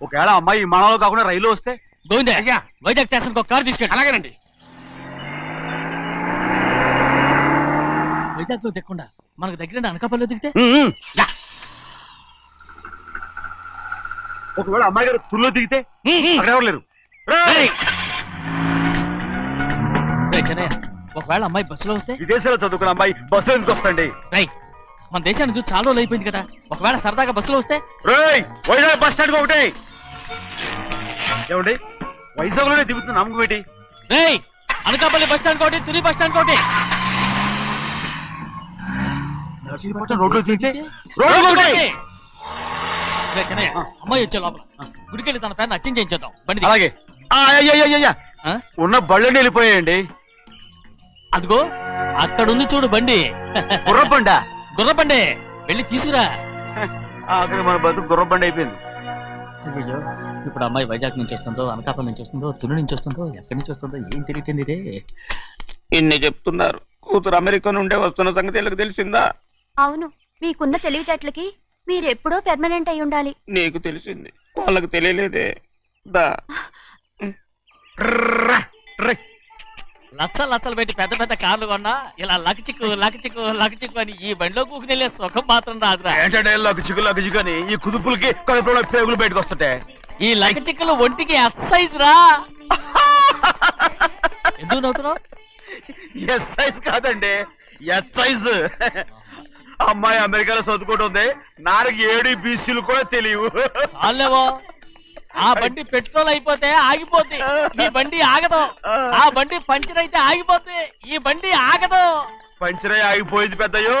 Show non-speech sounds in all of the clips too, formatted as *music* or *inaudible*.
ఒకవేళ అమ్మాయి విమానంలో కాకుండా రైలు వస్తే? గోవిందే అయ్యా! వైజాగ్ స్టేషన్ ఒక కార్ తీసుకెళ్ళి. అలాగేనండి. వైజాగ్లో దిక్కుండా మనకు దగ్గర అనకాపల్లిలో దిగితే. ఒకవేళ అమ్మాయి గారు తుల్లో దిగితే? అక్కడ ఎవరు లేరు? ఒకవేళ అమ్మాయి బస్సులో వస్తే? విదేశాల్లో చదువుకున్న అమ్మాయి బస్సులో ఎందుకు వస్తండి రై మన దేశాన్ని చూసి చాలా రోజులు అయిపోయింది కదా. ఒకవేళ సరదాగా బస్సులో వస్తే? రేయ్ వైజాగ్ బస్ స్టాండ్ ఒకటి. ఏమండి? వైజాగ్లోనే దిగుతున్న నమ్మకం ఏంటి? రేయ్ అనకాపల్లి బస్ స్టాండ్ కోటి తుని బస్ స్టాండ్ రోడ్లో దిగితే? రోడ్డు ఒకటి. అమ్మాయి వచ్చే లోపల. గుడికెళ్ళి తన పేరుని అచ్చం చేయించేద్దాం. బండి. అలాగే? ఉన్న బళ్ళని వెళ్ళిపోయాయండి. అదిగో అక్కడ ఉంది చూడు బండి. గుర్రబండ గుర్ర బండి వెళ్ళి తీసుకురా. అక్కడ మన బతుకు గుర్రబండ అయిపోయింది. అయ్యో ఇప్పుడు అమ్మాయి వైజాగ్ నుంచి వస్తుందో అనకాపల్లి నుంచి వస్తుందో తుని నుంచి వస్తుందో ఎక్కడి నుంచి వస్తుందో ఏం తెలియటండి ఇదే. ఇన్ని చెప్తున్నారు. కూతురు అమెరికా నుండే వస్తున్న సంగతి వీళ్ళకి తెలిసిందా? అవును మీకున్న తెలివితేటలకి మీరెప్పుడో పెర్మనెంట్ అయి ఉండాలి. నీకు తెలిసింది. వాళ్ళకి తెలియలేదే. దా. లచ్చలు లచ్చలు పెట్టి పెద్ద పెద్ద కార్లు కొన్నా ఇలా లకచిక్కు లకచిక్కు లకచిక్కు అని ఈ బండిలో కూకుని వెళ్ళే సుఖం మాత్రం రాదురా. ఏంటంటే లగ్గుచిక్కు అని ఈ కుదుపులకి కడుపులో పేగులు బయటకు వస్తుంటాయి ఈ లకచిక్కులు ఒంటికి ఎక్సైజ్ రా. ఎందుకు నవ్వుతున్నావు? ఎస్ సైజ్ కాదండి ఎస్ సైజ్ అమ్మాయి అమెరికాలో చదువుకుంటుంది నాకు ఏడు బీసీలు కూడా తెలియవు. ఆ బండి పెట్రోల్ అయిపోతే ఆగిపోద్ది. ఈ బండి ఆగదు. ఆ. బండి పంచర్ అయితే ఆగిపోద్ది. ఈ బండి ఆగదు. పంచరే ఆగిపోయింది పెద్దయ్యో.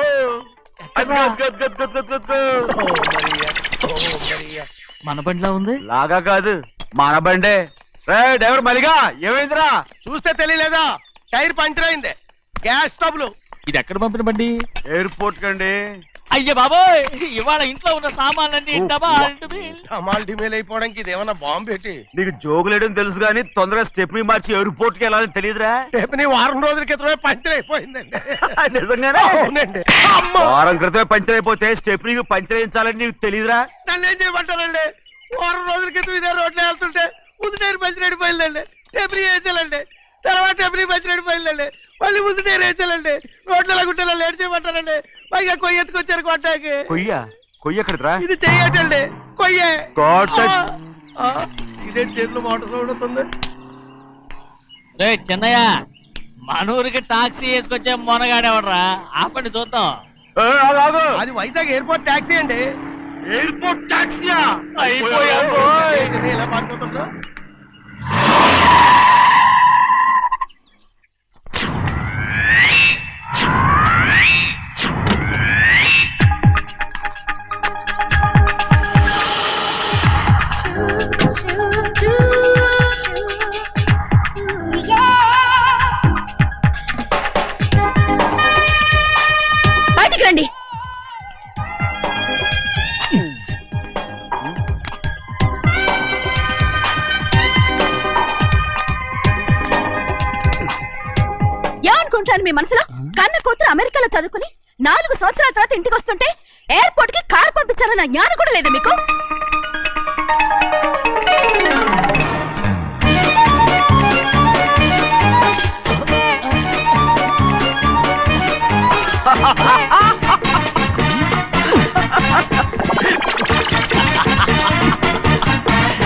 మన బండిలో ఉంది? లాగా కాదు మన బండే. రే డ్రైవర్ మలిగా ఏమైందిరా? చూస్తే తెలియలేదా? టైర్ పంచర్ అయింది. గ్యాస్ స్టవ్లు ఇది ఎక్కడ పంపిన బండి? ఎయిర్పోర్ట్ కండి. అయ్య బాబోయ్! ఇవాళ ఇంట్లో ఉన్న సామాన్లన్నీ డబా అమాల్ డిమేల్ అయిపోవడానికి ఇది ఏమన్నా బాంబు పెట్టి? నీకు జోగులేయడం తెలుసు కానీ తొందరగా స్టెప్ని మార్చి ఎయిర్పోర్ట్కి వెళ్ళాలని తెలియదురా. రేపు నీ వారం రోజుల క్రితమే పంచర్ అయిపోయిందండి. *laughs* నిజంగానే? అవునండి. వారం క్రితమే పంచర్ అయిపోతే స్టెప్నీకి పంచర్ వేయించాలని నీకు తెలియదురా. నన్ను ఏం చేయమంటారండి? వారం రోజుల క్రితం ఇదే రోడ్లో వెళ్తుంటే ముందు టైర్ పంచర్ అయిపోయిందండి. టెబ్రీ వేసేయాలండి తర్వాత టెబ్రీ పంచర్ అయిపోయిందండి. మళ్ళీ ముందు టైర్ వేసేయాలండి. రోడ్లు ఎలా గుంటే లేట్ చేయమంటారండి పైగా కొయ్య ఎత్తుకొచ్చారు కొట్టాకి. కొయ్య? కొయ్య ఎక్కడిదిరా? ఇది చెయ్యటండి కొయ్యే. ఇదేంటి చేతిలో మోటార్ సౌండ్ అవుతుంది రే చిన్నయ్య మనూరికి టాక్సీ వేసుకొచ్చే మొనగాడేవడరా? ఆపండి చూద్దాం. అది వైజాగ్ ఎయిర్పోర్ట్ ట్యాక్సీ అండి. ఎయిర్పోర్ట్ టాక్సీయా? అయిపోయాం,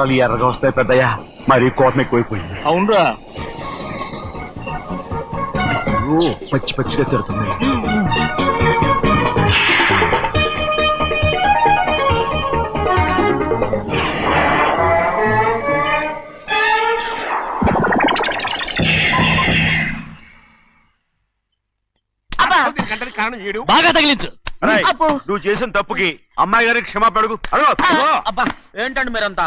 అక్షరాలు ఎర్రగా వస్తాయి పెద్దయ్య. మరి కోపం ఎక్కువైపోయింది. అవునరా. ఓ, పచ్చి పచ్చిగా తిడుతుంది దీనికంటే కారణం ఏడు బాగా తగిలించు నువ్వు చేసిన తప్పుకి అమ్మాయి గారికి క్షమాపణ అడుగు. అడుగు. అబ్బా! ఏంటండి మీరంతా?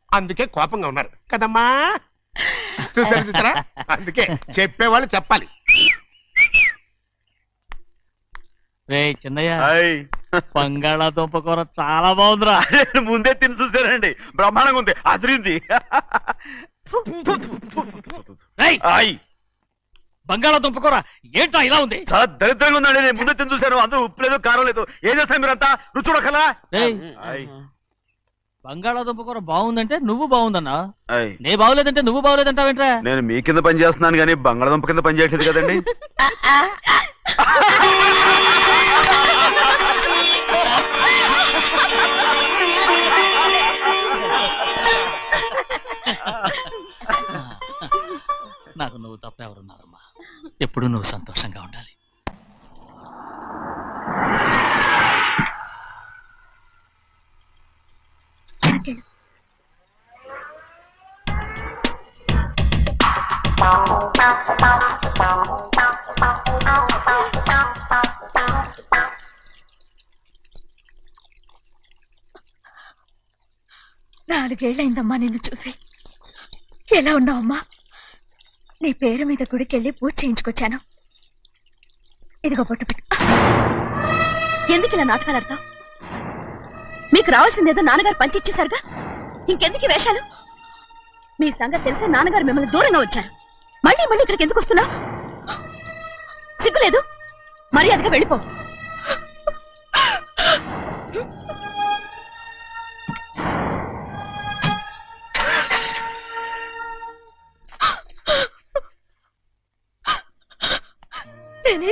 అందుకే కోపంగా ఉన్నారు. కదమ్మా? చూసారు చూసారా అందుకే చెప్పేవాళ్ళు చెప్పాలి. రే చిన్నయ్య. బంగాళాదుంప కూర చాలా బాగుందిరా. *laughs* ముందే తిని చూసానండి బ్రహ్మాండంగా ఉంది. అదిరింది. బంగాళాదుంప కూర ఏంట్రా ఇలా ఉంది? చాలా దరిద్రంగా ఉందండి. నేను ముందే తిని చూశాను. అందరూ ఉప్పు లేదు కారం లేదు. ఏం చేస్తారు మీరంతా? రుచి చూడకలా. బంగాళాదుంప కూర బాగుందంటే నువ్వు బాగుందన్నా. నే బాగులేదంటే నువ్వు బాగులేదంటావేంట్రా? నేను మీ కింద పని చేస్తున్నాను కానీ బంగాళదుంప కింద పని చేయట్లేదు కదండి. నాకు నువ్వు తప్ప ఎవరున్నారమ్మా? ఎప్పుడు నువ్వు సంతోషంగా ఉండాలి నాలుగేళ్ళైందమ్మా నిన్ను చూసి. ఎలా ఉన్నావమ్మా? నీ పేరు మీద గుడికెళ్ళి పూజ చేయించుకొచ్చాను. ఇదిగో బొట్టు పెట్టు. ఎందుకు ఇలా నాటకాలు ఆడతావు మీకు రావాల్సిందేదో నాన్నగారు పంచిచ్చేశారుగా? ఇంకెందుకు వేషాలు? మీ సంగతి తెలిసే నాన్నగారు మిమ్మల్ని దూరంగా వచ్చారు. మళ్ళీ మళ్ళీ ఇక్కడికి ఎందుకు వస్తున్నావు సిగ్గులేదు? మర్యాదగా వెళ్ళిపో.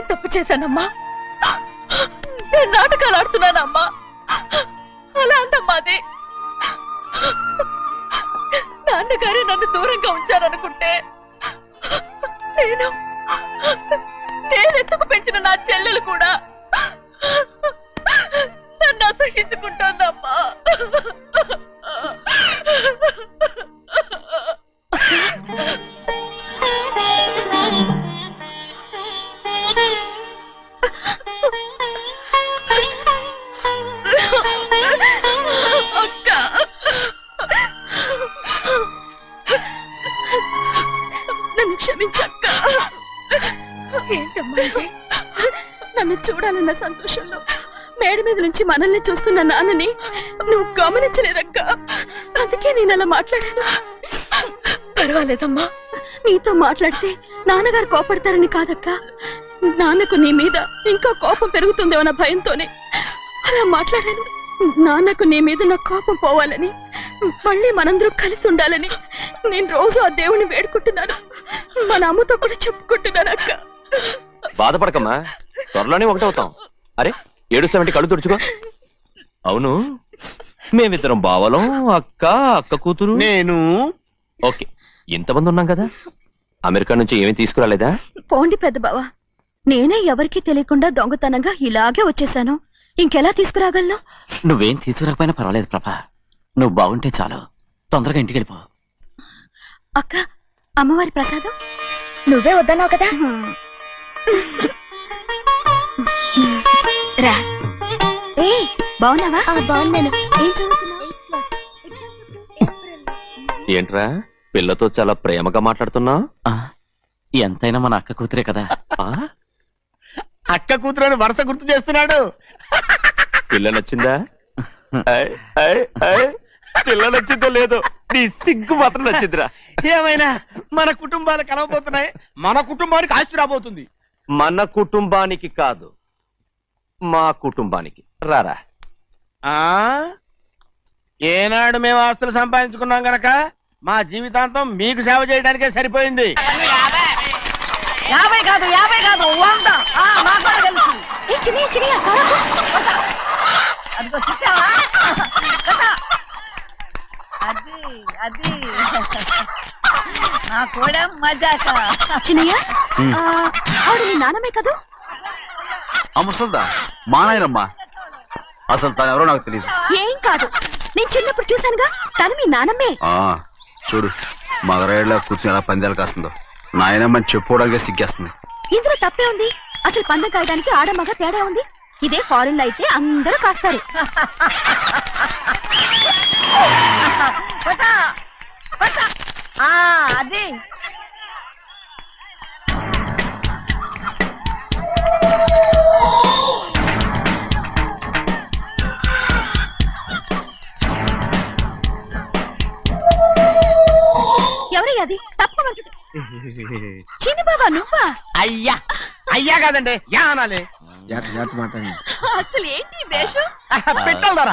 తప్పు చేశానమ్మా. నేను నాటకాలు ఆడుతున్నానమ్మా. అలా అంటమ్మా అది. నాన్నగారే నన్ను దూరంగా ఉంచారనుకుంటే నేను నేను ఎత్తుకు పెంచిన నా చెల్లెలు కూడా? చూడాలన్న సంతోషంలో మేడ మీద నుంచి మనల్ని చూస్తున్న నాన్నని నువ్వు గమనించలేదక్క. అందుకే నేను అలా మాట్లాడాను. పర్వాలేదమ్మా. నీతో మాట్లాడితే నాన్నగారు కోపడతారని కాదక్క. నాన్నకు నీ మీద ఇంకా కోపం పెరుగుతుందేమన్న భయంతోనే అలా మాట్లాడాను. నాన్నకు నీ మీద నా కోపం పోవాలని మళ్ళీ మనందరూ కలిసి ఉండాలని నేను రోజు ఆ దేవుని వేడుకుంటున్నాను. మన అమ్మతో కూడా చెప్పుకుంటున్నాను అక్క. బాధపడకమ్మా. త్వరలోనే ఒకటవుతాం. అరే ఏడుస్తామంటే కళ్ళు తుడుచుకో. అవును. మేమిద్దరం బావలం అక్క అక్క కూతురు. నేను. ఓకే. ఇంతమంది ఉన్నాం కదా. అమెరికా నుంచి ఏమీ తీసుకురాలేదా? పోండి పెద్ద బావా. నేనే ఎవరికీ తెలియకుండా దొంగతనంగా ఇలాగే వచ్చేసాను. ఇంకెలా తీసుకురాగలను? నువ్వేం తీసుకురాకపోయినా పర్వాలేదు ప్రభా. నువ్వు బాగుంటే చాలు. తొందరగా ఇంటికి వెళ్ళిపో. అక్క అమ్మవారి ప్రసాదం? నువ్వే వద్దన్నావు కదా. రా. ఏ బాగున్నావా? బాగున్నాను. ఏం చదువుతున్నావు? ఏంట్రా? పిల్లతో చాలా ప్రేమగా మాట్లాడుతున్నావు? ఎంతైనా మన అక్క కూతురే కదా. ఆ? అక్క కూతురని వరుస గుర్తు చేస్తున్నాడు. పిల్ల నచ్చిందా? ఐ, ఐ, ఐ. పిల్ల నచ్చిందో లేదో నీ సిగ్గు మాత్రం నచ్చిందిరా. ఏమైనా? మన కుటుంబాలు కలవబోతున్నాయి. మన కుటుంబానికి ఆస్తి రాబోతుంది. మన కుటుంబానికి కాదు మా కుటుంబానికి. రారా. ఆ? ఏనాడు మేము ఆస్తులు సంపాదించుకున్నాం గనక మా జీవితాంతం మీకు సేవ చేయడానికే సరిపోయింది. యాభై కాదు యాభై కాదు వంద. ఆ, నాకు కూడా తెలుసు. ఏ చిన్ని చిన్ని అక్క అదిగో చూసావా? కదా? అది అది. నా కూడా మజాక. చిన్నయ్య ఆ, ఆవిడ నీ నాన్నమే కదూ? ఆ ముసల్దా? మా నాయనమ్మా అసలు తను ఎవరో నాకు తెలియదు ఏం కాదు. నేను చిన్నప్పుడు చూశానుగా. తను మీ నాన్నమ్మే ఆ చూడు మగరాయిలా కూర్చుని ఎలా పందాలు కాస్తుందో. నాయనమ్మని చెప్పుకోవడానికి సిగ్గేస్తుంది. ఇందులో తప్పే ఉంది. అసలు పందెం కాయడానికి ఆడమగ తేడా ఉంది. ఇదే ఫారెన్లో అయితే అందరూ కాస్తారు. *laughs* అది. ఎవరయ్య అది తప్పమంటుంది చిన్న బాబా నువ్వా? అయ్యా అయ్యా కాదండి యా అనాలి. అసలు ఏంటి ఈ వేషం పెట్టాలి దొర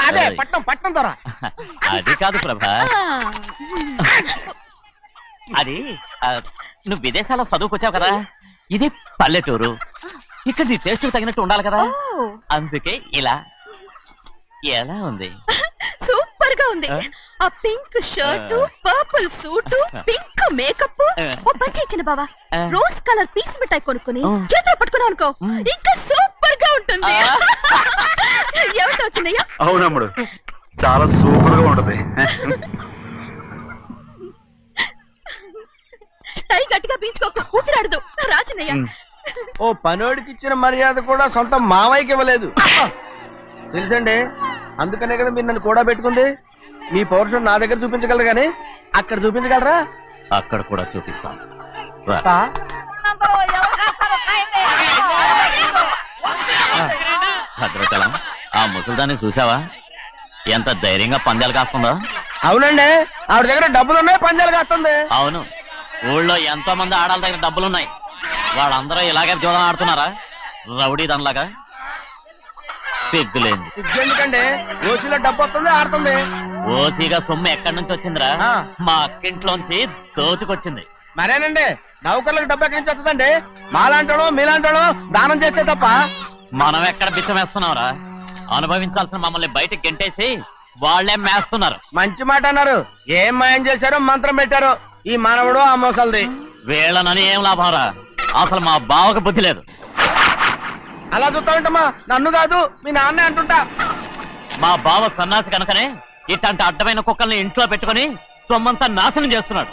అదే పట్నం పట్నం దొర అది కాదు ప్రభా. అది ఆ, నువ్వు విదేశాల్లో చదువుకొచ్చావు కదా? ఇది పల్లెటూరు. ఇక్కడ నీ టేస్ట్ తగినట్టు ఉండాలి కదా? ఓ, అందుకే ఇలా. ఎలా ఉంది? సూపర్ గా ఉంది. ఆ? Pink shirt purple suit pink makeup. ఓ పని చిన్న బావా. రోజ్ కలర్ పీస్ మిఠాయి కొనుక్కుని. చేతిలో పట్టుకున్నావు అనుకో. ఇంకా సూపర్గా ఉంటుంది ఏమిటో చిన్నయ్య? అవునమ్ముడు. చాలా సూపర్గా ఉంటది. టై గట్టిగా పీంచుకోకు ఊపిరాడదు. రా చిన్నయ్య. ఓ పనోడికి ఇచ్చిన మర్యాద కూడా సొంత మావయ్యకి ఇవ్వలేదు. తెలుసండి? అందుకనే కదా మీరు నన్ను కూడా పెట్టుకుంది. మీ పౌరుషం నా దగ్గర చూపించగలరు కానీ అక్కడ చూపించగలరా? అక్కడ కూడా చూపిస్తాను. భద్రాచలం ఆ ముసల్దాన్ని చూసావా ఎంత ధైర్యంగా పందాలు కాస్తుందో. అవునండి. ఆవిడ దగ్గర డబ్బులు ఉన్నాయి పందాలు కాస్తుంది. అవును. ఊళ్ళో ఎంతో మంది ఆడాల దగ్గర డబ్బులున్నాయి. వాళ్ళందరూ ఇలాగే జోదం ఆడుతున్నారా రౌడీ దానిలాగా సిగ్గులేంది. ఎందుకండి ఓసీలో డబ్బు వస్తుంది ఆడుతుంది. ఓసీగా సొమ్ము ఎక్కడి నుంచి వచ్చిందిరా? ఆ. మా అక్కింట్లోంచి దోచుకొచ్చింది. మరేనండి? నౌకర్లకు డబ్బు ఎక్కడి నుంచి వస్తుందండి? మాలాంటోళ్ళు మీలాంటోళ్ళు దానం చేస్తే తప్ప. మనం ఎక్కడ బిచ్చమేస్తున్నావురా అనుభవించాల్సిన మమ్మల్ని బయటకు గెంటేసి వాళ్ళే మేస్తున్నారు. మంచి మాట అన్నారు. ఏం మాయం చేశారో మంత్రం పెట్టారో. ఈ మానవుడు ఆ మోసల్ది. వీళ్ళనని ఏం లాభం రా అసలు మా బావకు బుద్ధి లేదు. అలా చూస్తామంటమ్మా నన్ను కాదు మీ నాన్నే అంటుంటా. మా బావ సన్నాసి కనుకనే ఇట్లాంటి అడ్డమైన కుక్కల్ని ఇంట్లో పెట్టుకొని సొమ్మంతా నాశనం చేస్తున్నాడు.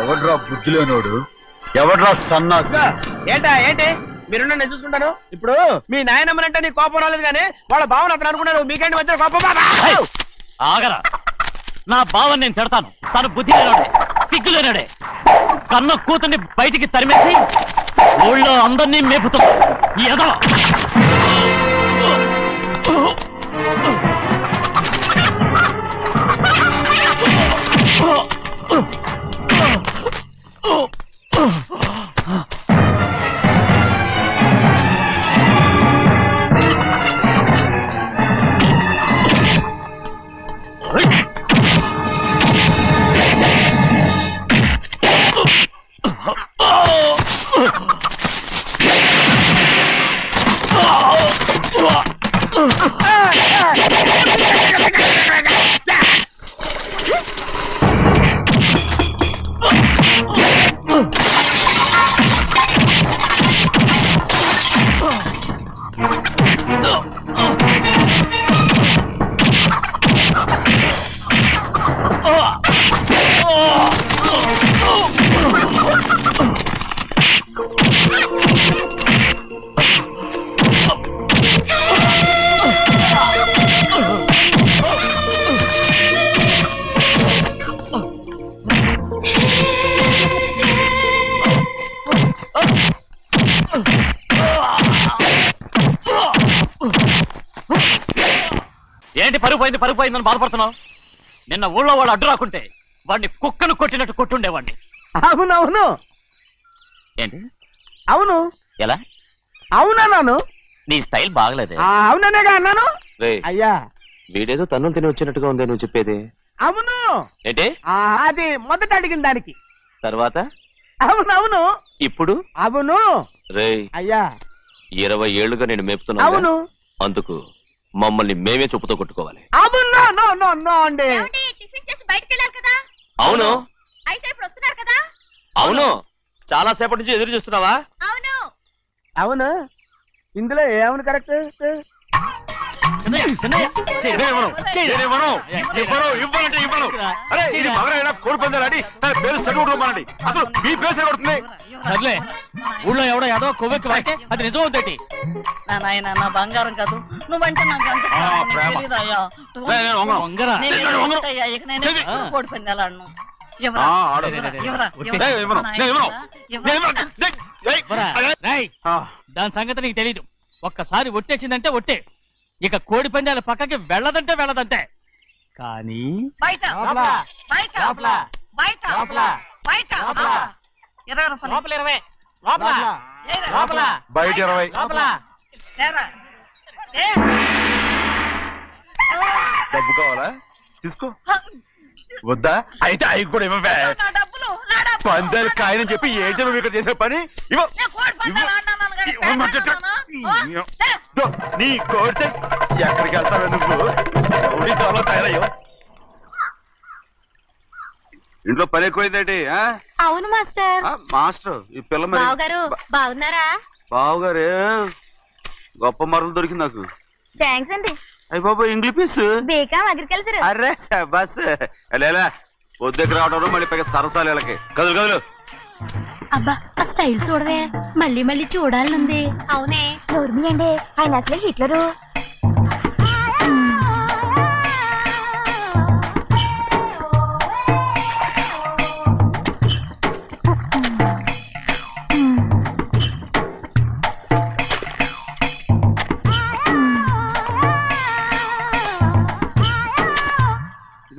ఎవడ్రా బుద్ధి లేనోడు ఎవడ్రా సన్నాసి? ఏంటా ఏంటి? మీరు నేను చూసుకుంటాను? ఇప్పుడు మీ నాయనమ్మనంటే నీ కోపం రాలేదు కానీ వాళ్ళ భావన అతను అనుకున్నాడు. మీకేంటి మధ్య కోపం? బాబా! ఆగరా. నా బావని నేను తిడతాను. తను బుద్ధి లేనాడే సిగ్గు లేనాడే కన్న కూతుర్ని బయటికి తరిమేసి ఊళ్ళో అందరినీ మేపుతున్నా ఈ ఎదవ. పోయిందని బాధపడుతున్నావు? నిన్న ఊళ్ళో వాళ్ళు అడ్డు రాకుంటే వాడిని కుక్కను కొట్టినట్టు కొట్టుండేవాడిని. అవునవును ఏంటి? అవును. ఎలా? అవునన్నాను నీ స్టైల్ బాగలేదే. అవుననేగా అన్నాను? అయ్యా. వీడేదో తన్నులు తిని వచ్చినట్టుగా ఉంది నువ్వు చెప్పేది. అవును. ఏంటి? అది మొదట అడిగిన దానికి. తర్వాత? అవునవును ఇప్పుడు? అవును. రే అయ్యా. ఇరవై ఏళ్ళుగా నేను మేపుతున్నా అవును. అందుకు. మమ్మల్ని మేమే చెప్పుతో కొట్టుకోవాలి. అవును నో నో నో అండి. టిఫిన్ చేసి బయటకు వెళ్ళారు కదా? అవును. అయితే ఇప్పుడు వస్తున్నారు కదా? అవును. చాలా సేపటి నుంచి ఎదురు చూస్తున్నావా? అవును. అవును. ఇందులో ఏమని కరెక్ట్? తన పేరు అసలు మీ పేరు సర్లే ఊళ్ళో ఎవడో ఏదో కొవ్వెక్కి వాడితే అది నిజం అవుతాయి నా నాయన నా బంగారం కాదు. నువ్వంటే నాకు కోడి దాని సంగతి నీకు తెలీదు. ఒక్కసారి ఒట్టేసిందంటే ఒట్టే. ఇక కోడి పందాల పక్కకి వెళ్ళదంటే వెళ్ళదంటే. కానీ బయట. బయట. బయట. బయట. ఆ. ఇరవై రూపాయలు. ఇరవై. ఏరా. బయట ఇరవై. ఏరా. ఏ. డబ్బు కావాలా? తీసుకో. వద్దా? అయితే అవి కూడా ఇవ్వవే. నా డబ్బులు నా డబ్బులు. పందాలు కాయని చెప్పి ఏంటి నువ్వు ఇక్కడ చేసే పని? ఇవ్వ. నేను కోడి పందాలు ఆడినాను కానీ ఇవ్వమంటే పెట్టాను. ఏ. దో, నీ కోరితే ఎక్కడికి వెళ్తావే నువ్వు? రౌడీ దొరలో తయారయ్యో. ఇంట్లో పని ఎక్కువైందేంటి ఆ? అవును మాస్టర్. ఆ, మాస్టర్ ఈ పిల్ల మరి బావగారు బాగున్నారా? బావుగారే గొప్ప మరలు దొరికింది నాకు. థ్యాంక్స్ అండి. అయ్యి బాబు ఇంగ్లీష్ పీస్? బేకాం అగ్రికల్చర్. అరే బస్ లేలా వద్దకు రావడం మళ్ళీ పైగా సరసాలు వీళ్ళకి. కదులు కదులు. అబ్బా ఆ స్టైల్ చూడవే. మళ్ళీ మళ్ళీ చూడాలనుంది. అవునే. నోర్మి అండి ఆయన అసలే హిట్లరు.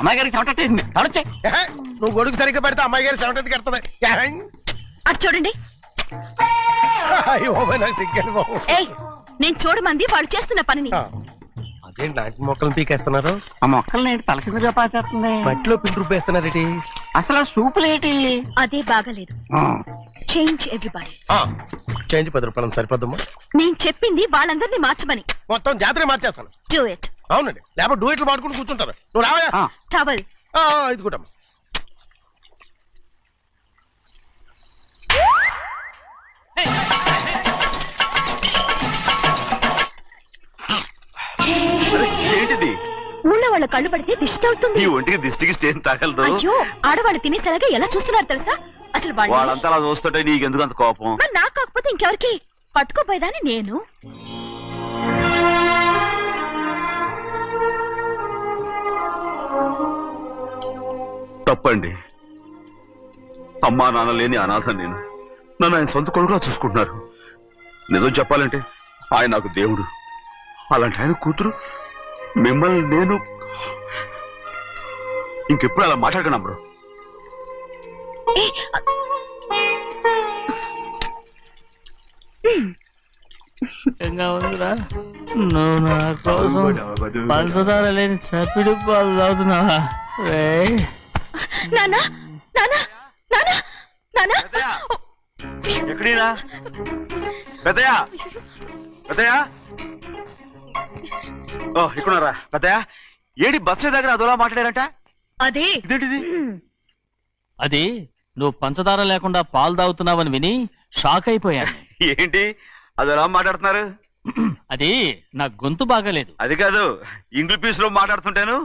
అమ్మాయి గారికి చెమటట్టేసింది తడొచ్చే. ఏహే, నువ్వు గొడుగు సరిగ్గా పెడితే అమ్మాయి గారి సెవెంటీ కడుతుంది అటు చూడండి. నాకు సిగ్గాను బాబు. ఏయ్ నేను చూడమంది వాళ్ళు చేస్తున్న పనిని. అదేంటి నాటి మొక్కలు పీకేస్తున్నారు? ఆ మొక్కల్ని ఏంటి తల కిందగా పాచేస్తుంది మట్టిలో పిండి రుబ్బేస్తున్నారేటి అసలు ఆ సూపులేటి అదే బాగాలేదు. చేంజ్ ఎవ్రీబడి చేంజ్ పది రూపాయలు సరిపోద్దమ్మా. నేను చెప్పింది వాళ్ళందరినీ మార్చమని. మొత్తం జాతర మార్చేస్తాను. డూ ఇట్ అవునండి. లేకపోతే డూయిట్లు మాడుకుంటూ కూర్చుంటారు. నువ్వు రావయా ఆ. టవల్ ఆ, ఇది కూడా ఏంటిది? ఊళ్ళో వాళ్ళ కళ్ళు పడితే దిష్టి తగులుతుంది ఈ ఒంటికి దిష్టికి స్టేన్ తగలదు? అయ్యో ఆడవాళ్ళు తినేసరిగా ఎలా చూస్తున్నారు తెలుసా? అసలు వాళ్ళు వాళ్ళంతా అలా చూస్తుంటే నీకెందుకు అంత కోపం? మరి నాకు కాకపోతే ఇంకెవరికి? పట్టుకోపోయేదాన్ని నేను. తప్పండి. అమ్మా నాన్న లేని అనాథ నేను. నన్ను ఆయన సొంత కొడుకులా చూసుకుంటున్నారు. నిజం చెప్పాలంటే ఆయన నాకు దేవుడు. అలాంటి ఆయన కూతురు మిమ్మల్ని నేను ఇంకెప్పుడు అలా మాట్లాడగలను బ్రో? ఇంకా ఉందిరా నువ్వు నా కోసం పంచదార లేని చప్పిడి పాలు తాగుతున్నావా? రేయ్. నానా నానా నానా నానా. ఎక్కడీనా? పెద్దయా పెద్దయా ఓ ఇక్కడున్నారా? పెద్దయా ఏడి బస్సు దగ్గర అదోలా మాట్లాడారంట? అదే. ఇదేంటిది? అది నువ్వు పంచదార లేకుండా పాలు తాగుతున్నావని విని షాక్ అయిపోయాను. ఏంటి? అదోలా మాట్లాడుతున్నారు? అది నా గొంతు బాగాలేదు. అది కాదు ఇంగ్లీష్ పీస్లో మాట్లాడుతుంటాను.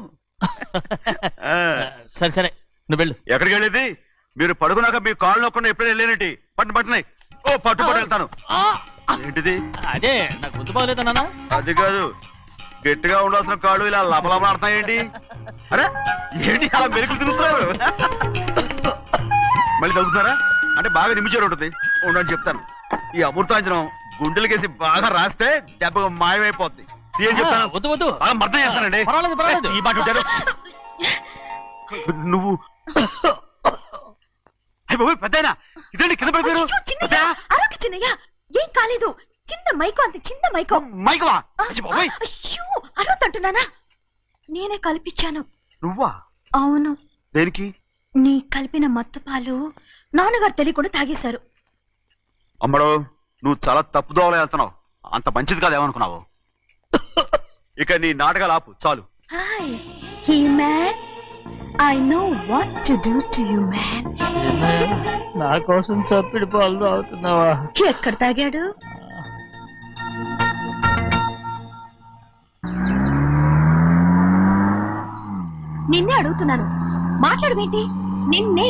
*laughs* ఆ, సరే సరే. నువ్వు వెళ్ళు. ఎక్కడికి వెళ్ళేది? మీరు పడుకున్నాక మీ కాళ్ళు నొక్కకుండా ఎప్పుడైనా వెళ్ళేనంటి? పట్టు పట్టునాయి ఓ పట్టు పట్టు వెళ్తాను. ఏంటిది? అదే నా గొంతు బాగలేదు నాన్న. అది కాదు. గట్టిగా ఉండాల్సిన కాళ్ళు ఇలా లబలబలాడుతున్నాయేంటి? అరే ఏంటి అలా మెరుకులు తిరుగుతున్నారు? మళ్ళీ తగ్గుతున్నారా? అంటే బాగా నిమిషాలు ఉంటుంది. ఉండని చెప్తాను. ఈ అమృతాంజనం గుండెలకేసి బాగా రాస్తే దెబ్బగా మాయమైపోద్ది. తీయని చెప్తాను. వద్దు వద్దు. బాగా మర్దం చేస్తానండి. పర్వాలేదు, పర్వాలేదు. ఈ మాట ఉంటాడు *laughs* నువ్వు అయ్య బాబోయ్, పెద్దాయనా ఇదండి కింద పడిపోయారు? అయ్యో, చిన్నయ్య, ఏం కాలేదు. చిన్న మైకో అంత చిన్న మైకో. మైకవా? అయ్య అరవతంటున్నానా నేనే కల్పించాను. నువ్వా? అవును. దేనికి? నీ కలిపిన మత్తు పాలు నాన్నగారు తెలియకుండా తాగేశారు. అమ్మడు నువ్వు చాలా తప్పు దోవలో వెళ్తున్నావు. అంత మంచిది కాదేమనుకున్నావు *laughs* ఇక నీ నాటకాలు ఆపు చాలు. Hi he man. I know what to do to you man నా కోసం చప్పిడి పాలు తాగుతున్నావా? ఎక్కడ తాగాడు? నిన్నే అడుగుతున్నాను. మాట్లాడవేంటి నిన్నే.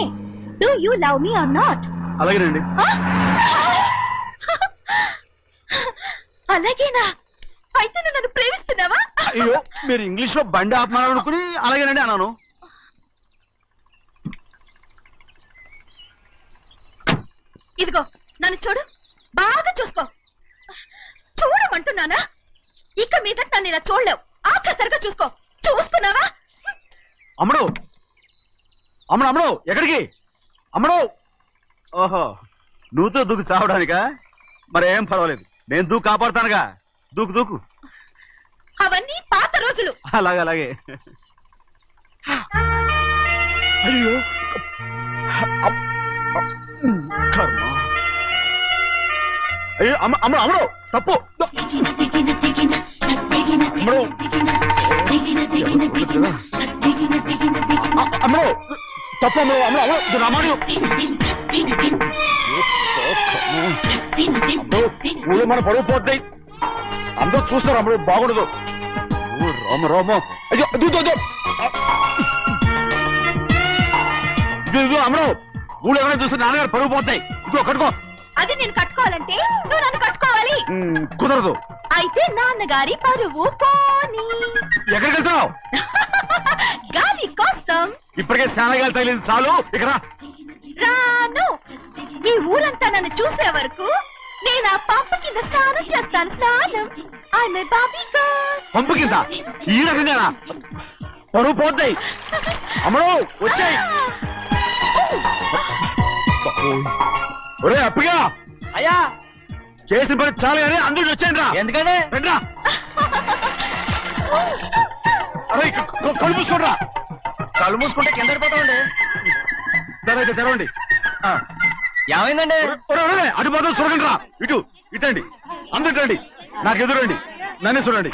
Do you love me or not అలాగేనండి. అలాగేనా? అయితే నువ్వు నన్ను ప్రేమిస్తున్నావా? అయ్యో మీరు ఇంగ్లీష్లో బండి ఆపమాలనుకుని అలాగేనండి అన్నాను. ఇదిగో నన్ను చూడు. బాగా చూసుకో. చూడమంటున్నానా? ఇక మీద నన్ను ఇలా చూడలేవు. ఆఖసరిగా చూసుకో. చూస్తున్నావా? అమ్మడు. అమ్మడు అమ్మడు ఎక్కడికి? అమ్మడు. ఓహో నువ్వుతో దూకు చావడానికా? మరేం పర్వాలేదు. నేను దూకు కాపాడుతానుగా. దూకు దూకు. అవన్నీ పాత రోజులు. అలాగే అలాగే. అయ్యో. అయ్యో అమ్మ అమ్మ అమ్మడు తప్పు. అమ్మడు. అమ్మడు తప్పు అమ్మడు అమ్మడు అమ్మడు ఇది నా ఊళ్ళో మన పరువు పోతాయి అందరూ చూస్తారు అమ్మడు బాగుండదు. రామ రామ. అయ్యో అదు ఇది అమ్మడు. ఊళ్ళో ఎవరైనా చూస్తే నాన్నగారు పరువు పోతాయి. ఇదిగో కట్టుకో. అది నేను కట్టుకోవాలంటే నువ్వు నన్ను కట్టుకోవాలి. కుదరదు. అయితే నాన్నగారి పరువు పోనీ. ఎక్కడికి వెళ్తున్నావు? *laughs* గాలి కోసం. ఇప్పటికే స్నానగాలు తగిలింది చాలు. ఇక్కడ రా. రాను. ఈ ఊరంతా నన్ను చూసే వరకు నేను ఆ పంప కింద స్నానం చేస్తాను స్నానం. ఐ మై బాబీ గర్ల్ పంపు కింద? ఈ రకంగానా? పరువు పోతాయి అమ్మడు వచ్చాయి. ఒరే అప్పగా అయ్యా! చేసిన పని చాలు కానీ అందరికి వచ్చాను రా ఎందుకంటే రండ్రా అరే కళ్ళు మూసుకోండిరా. కళ్ళు మూసుకుంటే కింద పడిపోతామండి. సరే అయితే తెరవండి. ఆ. ఏమైందండి? అటు మాత్రం చూడండి రా ఇటు ఇటండి అందరు రండి. నాకు ఎదురండి నన్నే చూడండి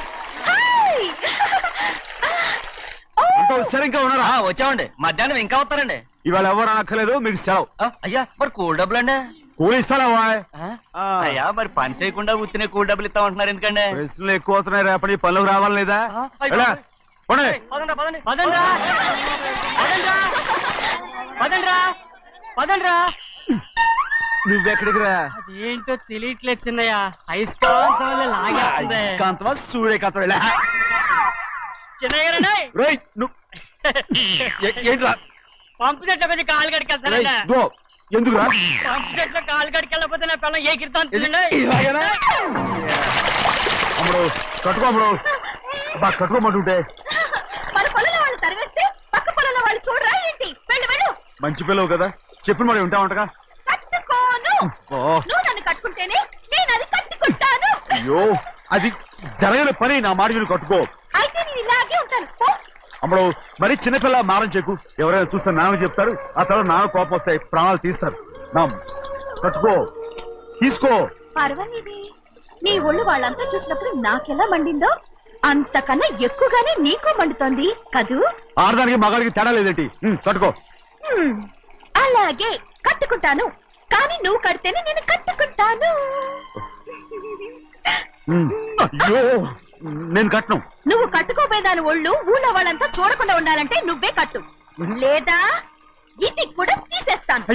అంతా సరే ఇంకా ఉన్నారా వచ్చామండి. మధ్యాహ్నం ఇంకా వస్తారండి. ఇవాళ ఎవరు అనక్కర్లేదు మీకు సెలవు. అయ్యా మరి కూల్ డబ్బులు అండి? కూలి. అయ్యా మరి పని చేయకుండా ఉత్తినే కూల్ డబ్బులు ఇస్తామంటున్నారు ఎందుకండి? ప్రశ్నలు ఎక్కువ అవుతున్నాయి రేపటి పనులకు రావాలి లేదా? నువ్వెక్కడికి రా? ఏంటో తెలియట్లేదు చిన్నయ్య. అయస్కాంతం వల్ల లాగేస్తుంది అయస్కాంతమా సూర్యకాంతం. చిన్నయ్య ఏంట్రా? పంపు చెట్ల కొద్ది కాలు కడికెళ్తానండి ఎందుకురా? పంపు చెట్ల కాలు కడికెళ్ళకపోతే నా పిల్లలు ఏ కిర్తాను ఇది- ఇలాగేనా? అమ్ముడు కట్టుకో అమ్ముడు. కట్టుకోమంటుంటే. మన పొలంలో వాళ్ళు తరివేస్తే పక్క పొలంలో వాళ్ళు చూడరా ఏంటి? వెళ్ళు వెళ్ళు. మంచి పిల్లవు కదా. చెప్పిన మరి ఉంటావంటగా కట్టుకోను. ఓ నువ్వు నన్ను కట్టుకుంటేనే నేను అది కట్టుకుంటాను. అయ్యో అది జరగని పని నా మాట విని కట్టుకో అయితే నేను ఇలాగే ఉంటాను పో. అమ్మడు మరి చిన్నపిల్ల మారం చెక్కు ఎవరైనా చూస్తే నాన్న చెప్తారు ఆ తర్వాత నాన్న కోపం వస్తాయి ప్రాణాలు తీస్తారు. నా కట్టుకో తీసుకో. పర్వాలేదే. నీ ఒళ్ళు వాళ్ళంతా చూసినప్పుడు నాకెలా మండిందో అంతకన్నా ఎక్కువగానే నీకు మండుతోంది కదూ? ఆడదానికి మగాడికి తేడా లేదేంటి? కట్టుకో అలాగే కట్టుకుంటాను. కానీ నువ్వు కడితేనే నేను కట్టుకుంటాను. అయ్యో. నేను కట్టను. నువ్వు కట్టుకోపోయేదాని ఒళ్ళు ఊళ్ళో వాళ్ళంతా చూడకుండా ఉండాలంటే నువ్వే కట్టు. లేదా ఇది కూడా తీసేస్తాను.